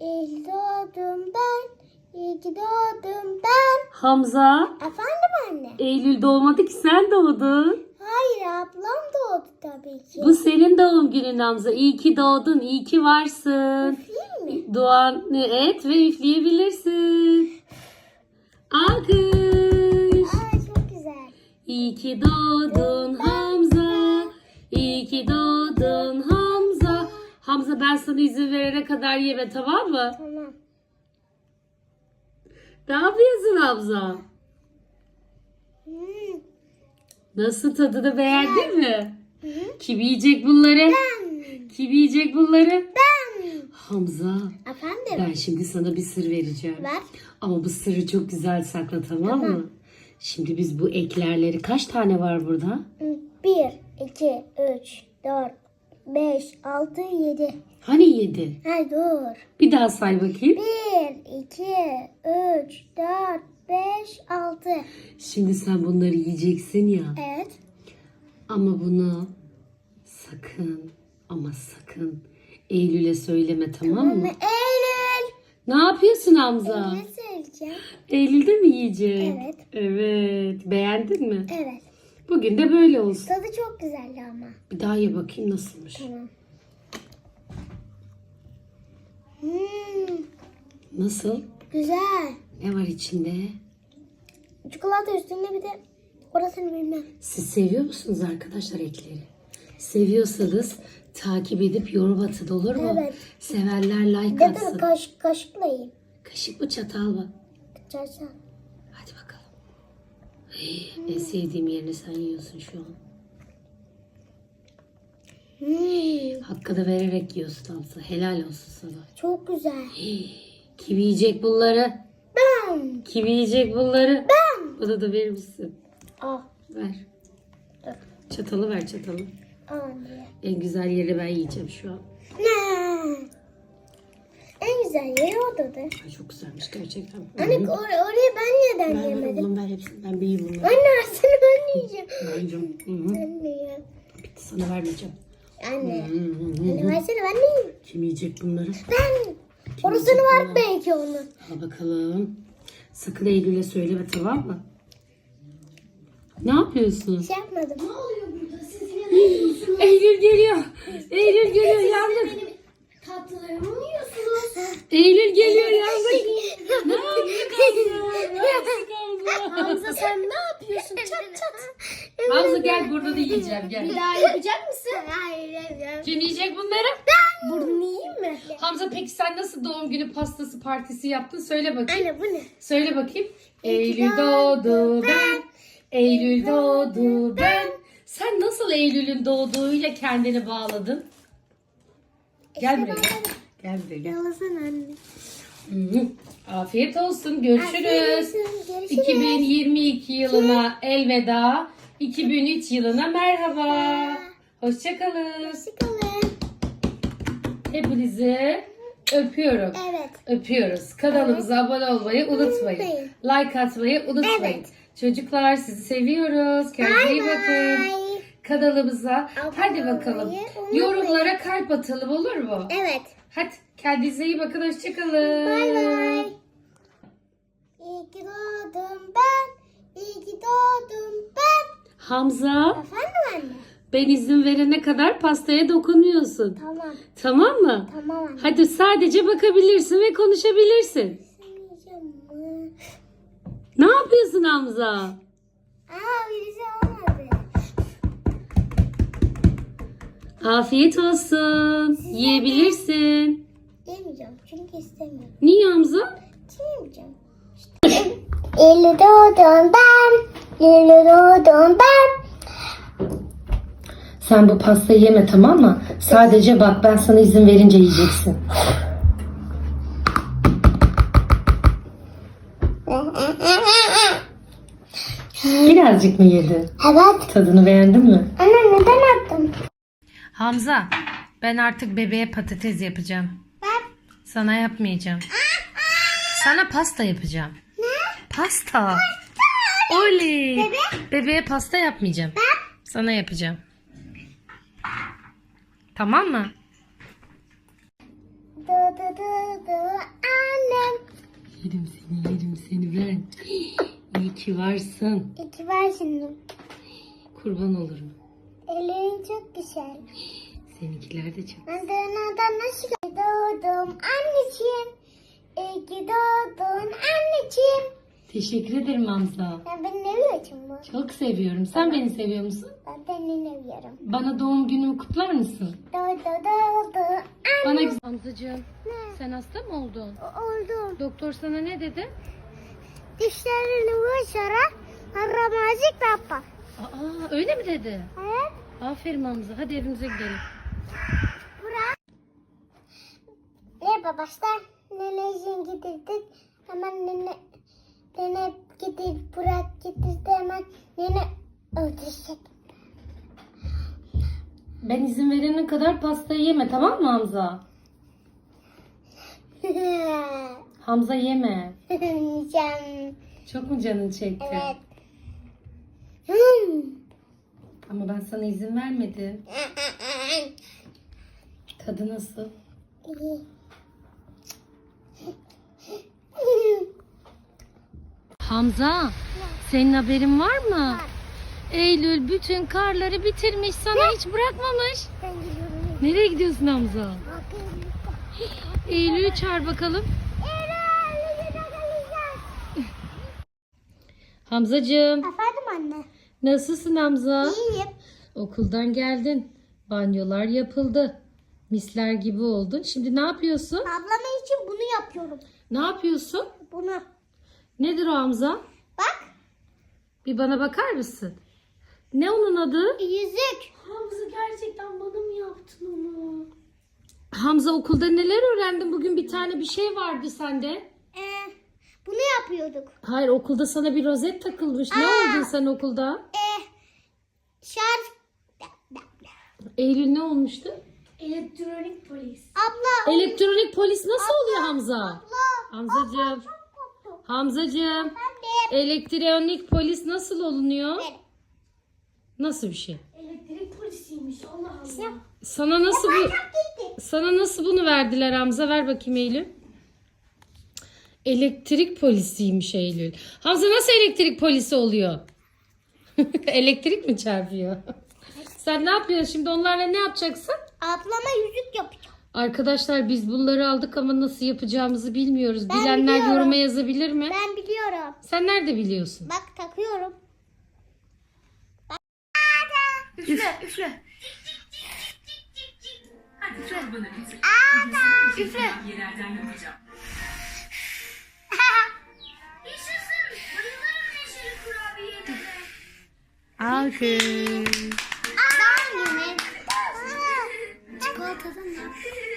İyi doğdum ben. İyi ki doğdum ben. Hamza, Efendim anne? Eylül doğmadı ki sen doğdun. Hayır ablam doğdu tabii ki. Bu senin doğum günün Hamza. İyi ki doğdun, iyi ki varsın. Değil mi? Duanı et ve üfleyebilirsin. Alkış. Aa çok güzel. İyi ki doğdun Hamza. İyi ki doğdun Hamza. Ben sana izin verene kadar yeme tamam mı? Tamam. Ne yapıyorsun Hamza? Hmm. Nasıl tadını beğendin mi? Kim yiyecek bunları? Ben. Kim yiyecek bunları? Ben. Hamza Efendim? ben şimdi sana bir sır vereceğim. Ver. Ama bu sırrı çok güzel sakla tamam mı? Şimdi biz bu eklerleri kaç tane var burada? Bir, iki, üç, dört, beş, altı, yedi. Hani yedi? Hayır dur. Bir daha say bakayım. Bir, iki, üç, dört, beş, altı. Şimdi sen bunları yiyeceksin ya. Evet. Ama bunu sakın ama sakın Eylül'e söyleme tamam mı? Eylül. Ne yapıyorsun Hamza? Ne söyleyeceğim? Eylül'de mi yiyecek? Evet. Evet. Beğendin mi? Evet. Bugün de böyle olsun. Tadı çok güzeldi ama. Bir daha ye bakayım nasılmış. Tamam. Hmm, Nasıl? güzel. Ne var içinde? Çikolata üstünde bir de orasını bilmem. Siz seviyor musunuz arkadaşlar ekleri? Seviyorsanız takip edip yorum atın olur mu? Evet. Sevenler like Bir de atsın. kaş, kaşıkla yiyeyim. Kaşık mı çatal mı? Çarşaf. Hadi bakalım. En sevdiğim yerini sen yiyorsun şu an. Hmm, Hakkını vererek yiyorsun Hamza. Helal olsun sana. çok güzel. Kim yiyecek bunları? Ben. Kim yiyecek bunları? Ben. Bana da verir misin? Ah. Ver. Dur. Çatalı ver çatalı. Anne. En güzel yeri ben yiyeceğim şu an. Ne? En güzel yeri odadı. Ay çok güzelmiş gerçekten. Anne or- oraya ben neden ver yemedim? oğlum ver hepsini. Ben bir yiyeyim bunları. Anne seni ben yiyeceğim. Ben yiyeceğim. Anne ya. Bitti sana vermeyeceğim. Anne. Anne versene ben de yiyeyim. Kim yiyecek bunları? Ben. Orasını var belki onun. Al bakalım. Sakın Eylül'e söyleme tamam mı? Ne yapıyorsun? Şey yapmadım. Ne oluyor burada? Siz yine Eylül geliyor. Eylül geliyor yandık. Tatlılarımı mı yiyorsunuz? Eylül geliyor yandık. Ne yapıyorsun Hamza? Sen ne yapıyorsun? Çat çat. Hamza gel burada da yiyeceğim Bir gel. daha yapacak mısın? Hayır. Kim yiyecek bunları? Burnunu yiyeyim mi? Hamza peki sen nasıl doğum günü pastası partisi yaptın? Söyle bakayım. Anne bu ne? Söyle bakayım. Eylül doğdu ben. Eylül doğdu ben. Sen nasıl Eylül'ün doğduğuyla kendini bağladın? Gel buraya. Gel, buraya gel. Yalasana anne. Hı hı. Afiyet olsun. Görüşürüz. Görüşürüz. 2022 yılına elveda. 2003 yılına merhaba. Hoşçakalın. Hoşçakalın. Hepinizi öpüyorum. Evet. Öpüyoruz. Kanalımıza abone olmayı unutmayın. Unutmayın. Like atmayı unutmayın. Evet. Çocuklar sizi seviyoruz. Kendinize iyi bakın. Bye. Kanalımıza Abone hadi bakalım. olmayı unutmayın. Yorumlara kalp atalım olur mu? Evet. Hadi kendinize iyi bakın. Hoşçakalın. Bay bay. İyi ki doğdum ben. İyi ki doğdum ben. Hamza Efendim anne? ben izin verene kadar pastaya dokunmuyorsun. Tamam. Tamam mı? Tamam anne. Hadi sadece bakabilirsin ve konuşabilirsin. Yiyeceğim mi? Ne yapıyorsun Hamza? Aa birisi. Afiyet olsun. Yiyebilirsin. Yemeyeceğim çünkü istemiyorum. Niye Hamza? Yemeyeceğim. İyi doğdum ben. İyi doğdum ben. Sen bu pastayı yeme tamam mı? Sadece bak ben sana izin verince yiyeceksin. Birazcık mı yedin? Evet. Tadını beğendin mi? Anne neden attın? Hamza, ben artık bebeğe patates yapacağım. Ben. Sana yapmayacağım. Sana pasta yapacağım. Ne? Pasta. Oley. Bebeğe pasta yapmayacağım. Sana yapacağım. Tamam mı? Du du du du annem. Yerim seni yerim seni ben. İyi ki varsın. İki var şimdi. Kurban olurum. Ellerin çok güzel. Seninkiler de çok. Ben dünyadan nasıl doğdum anneciğim. İyi ki doğdun anneciğim. Teşekkür ederim Hamza. Sen beni ne biliyorsun bu? Çok seviyorum. Sen beni seviyor musun? Ben seni ne biliyorum. Bana doğum günümü kutlar mısın? Doğdu doğdu anne. Bana güzel. Hamzacığım Ne? sen hasta mı oldun? Oldu. Doktor sana ne dedi? Dişlerini vursarak aramazlık yapar. Aa öyle mi dedi? Evet. Aferin Hamza. Hadi evimize gidelim. Burak. Ne başta neneciğin getirdik. Hemen nene, nene getir, Burak getirdi hemen nene öldürecek. Ben izin verene kadar pastayı yeme tamam mı Hamza? Hamza yeme. Yiyeceğim. Çok mu canın çekti? Evet. Hmm. Ama ben sana izin vermedim. Tadı nasıl? Hamza, senin haberin var mı? Eylül bütün karları bitirmiş, sana hiç bırakmamış. Ben gidiyorum. Nereye gidiyorsun Hamza? Eylül'ü çağır bakalım. Hamzacığım, Efendim anne. Nasılsın Hamza? İyiyim. Okuldan geldin. Banyolar yapıldı. Misler gibi oldun. Şimdi ne yapıyorsun? Ablama için bunu yapıyorum. Ne yapıyorsun? Bunu. Nedir o Hamza? Bak. Bir bana bakar mısın? Ne onun adı? Yüzük. Hamza gerçekten bana mı yaptın onu? Hamza okulda neler öğrendin? Bugün bir tane bir şey vardı sende. Ee, bunu yapıyorduk. Hayır okulda sana bir rozet takılmış. Ne Aa! oldun sen okulda? Ee, şarj. Eylül ne olmuştu? Elektronik polis. Abla. Elektronik polis nasıl oluyor Hamza? Abla. Hamzacığım. Korktum. Hamzacığım. Elektronik polis nasıl olunuyor? Evet. Nasıl bir şey? Elektrik polisiymiş. Allah Allah. Sana nasıl bu sana nasıl bunu verdiler Hamza? Ver bakayım Eylül. Elektrik polisiymiş Eylül. Hamza nasıl elektrik polisi oluyor? elektrik mi çarpıyor? Sen ne yapıyorsun şimdi onlarla ne yapacaksın? Ablama yüzük yapacağım. Arkadaşlar biz bunları aldık ama nasıl yapacağımızı bilmiyoruz. Ben Bilenler biliyorum. yoruma yazabilir mi? Ben biliyorum. Sen nerede biliyorsun? Bak takıyorum. Üfle, üfle. Hadi üfle. Ana. Üfle. Yerlerden yapacağım. Alkış. 真的。